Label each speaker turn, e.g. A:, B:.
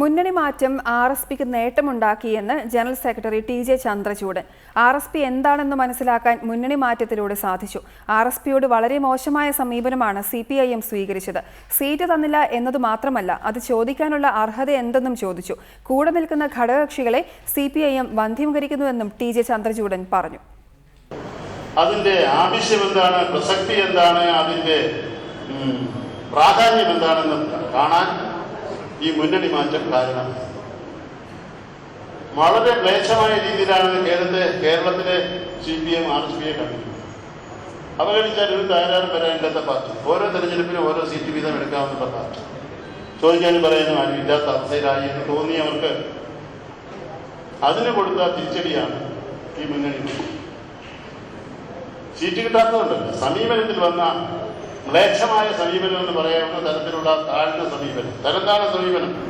A: മുന്നണി മാറ്റം R S പിക്ക് നേട്ടമുണ്ടാക്കിയെന്ന് general secretary T J Chandrachood R S P എന്താണെന്ന് മനസ്സിലാക്കാൻ മുന്നണി മാറ്റത്തിലൂടെ സാധിച്ചു. ആർ എസ് പിയോട് വളരെ മോശമായ സമീപനമാണ് സി പി ഐ എം സ്വീകരിച്ചത്. സീറ്റ് തന്നില്ല എന്നത് മാത്രമല്ല അത് ചോദിക്കാനുള്ള അർഹത എന്തെന്നും ചോദിച്ചു. കൂടെ നിൽക്കുന്ന ഘടകകക്ഷികളെ സി പി ഐ എം വന്ധ്യംകരിക്കുന്നുവെന്നും ടി ജെ ചന്ദ്രചൂഡൻ പറഞ്ഞു.
B: അതിന്റെ ആവശ്യം എന്താണ്? പ്രസക്തി എന്താണ്? അതിന്റെ പ്രാധാന്യം എന്താണെന്ന് കാണാൻ ഈ മുന്നണി മാറ്റം കാരണം. വളരെ ക്ലേശമായ രീതിയിലാണ് കേരളത്തെ കേരളത്തിലെ C P M R S പിയെ കണ്ടിട്ടുള്ളത് അവഗണിച്ചാൽ ഒരു തകരാറും വരാനില്ലാത്ത പാർട്ടി. ഓരോ തെരഞ്ഞെടുപ്പിനും ഓരോ സീറ്റ് വീതം എടുക്കാവുന്ന പാർട്ടി. ചോദിക്കാനും പറയാനും ആരും ഇല്ലാത്ത അവസ്ഥയിലായി എന്ന് തോന്നിയവർക്ക് അതിന് കൊടുത്ത തിരിച്ചടിയാണ് ഈ മുന്നണി. സീറ്റ് കിട്ടാത്തതുണ്ടല്ലോ. സമീപനത്തിൽ വന്ന മ്ലേച്ഛമായ സമീപനം എന്ന് പറയാവുന്ന തരത്തിലുള്ള താഴ്ന്ന സമീപനം. തരംതാണ സമീപനം.